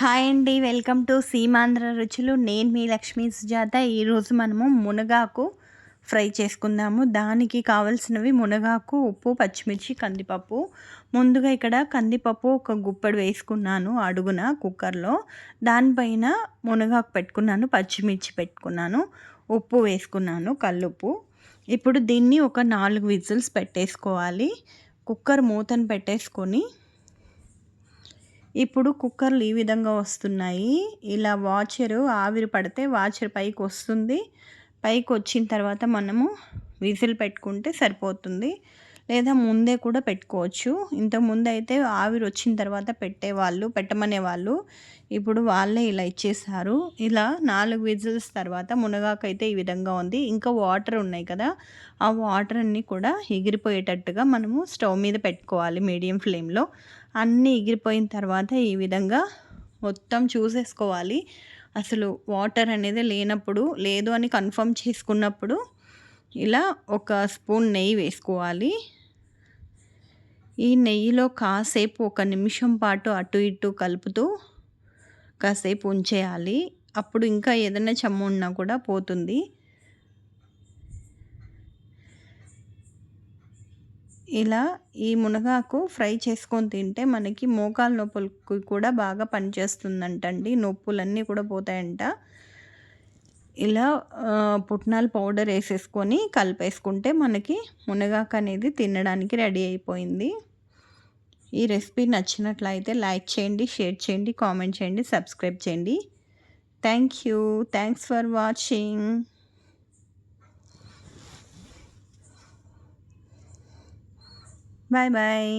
Hi అండి welcome to Seemandhra రుచులు. నేను మీ లక్ష్మీ సుజాత. ఈరోజు మనము మునగాకు ఫ్రై చేసుకుందాము. దానికి కావలసినవి మునగాకు ఉప్పు పచ్చిమిర్చి కందిపప్పు. ముందుగా ఇక్కడ కందిపప్పు ఒక గుప్పడు వేసుకున్నాను అడుగున కుక్కర్లో. దానిపైన మునగాకు పెట్టుకున్నాను పచ్చిమిర్చి పెట్టుకున్నాను ఉప్పు వేసుకున్నాను కల్లుప్పు. ఇప్పుడు దీన్ని ఒక నాలుగు విజిల్స్ పెట్టేసుకోవాలి. కుక్కర్ మూతను పెట్టేసుకొని ఇప్పుడు కుక్కర్లు ఈ విధంగా వస్తున్నాయి. ఇలా వాచరు ఆవిరి పడితే వాచర్ పైకి వస్తుంది. పైకి వచ్చిన తర్వాత మనము విజిల్ పెట్టుకుంటే సరిపోతుంది. లేదా ముందే కూడా పెట్టుకోవచ్చు. ఇంతకుముందు అయితే ఆవిరి వచ్చిన తర్వాత పెట్టేవాళ్ళు పెట్టమనే వాళ్ళు ఇప్పుడు వాళ్ళే ఇలా ఇచ్చేసారు ఇలా నాలుగు విజిల్స్ తర్వాత మునగాకైతే ఈ విధంగా ఉంది. ఇంకా వాటర్ ఉన్నాయి కదా ఆ వాటర్ అన్నీ కూడా ఎగిరిపోయేటట్టుగా మనము స్టవ్ మీద పెట్టుకోవాలి మీడియం ఫ్లేమ్లో. అన్నీ ఎగిరిపోయిన తర్వాత ఈ విధంగా మొత్తం చూసేసుకోవాలి. అసలు వాటర్ అనేది లేనప్పుడు లేదు అని కన్ఫర్మ్ చేసుకున్నప్పుడు ఇలా ఒక స్పూన్ నెయ్యి వేసుకోవాలి. ఈ నెయ్యిలో కాసేపు ఒక నిమిషం పాటు అటు ఇటు కలుపుతూ కాసేపు ఉంచేయాలి. అప్పుడు ఇంకా ఏదైనా చెమ్ము ఉన్నా కూడా పోతుంది. ఇలా ఈ మునగాకు ఫ్రై చేసుకొని తింటే మనకి మోకాల నొప్పులకు కూడా బాగా పనిచేస్తుందంటండి. నొప్పులన్నీ కూడా పోతాయంట. ఇలా పుట్నాల పౌడర్ వేసేసుకొని కలిపేసుకుంటే మనకి మునగాకు అనేది తినడానికి రెడీ అయిపోయింది. ఈ రెసిపీ నచ్చినట్లయితే లైక్ చేయండి షేర్ చేయండి కామెంట్ చేయండి సబ్స్క్రైబ్ చేయండి. Thank you. Thanks for watching. Bye bye.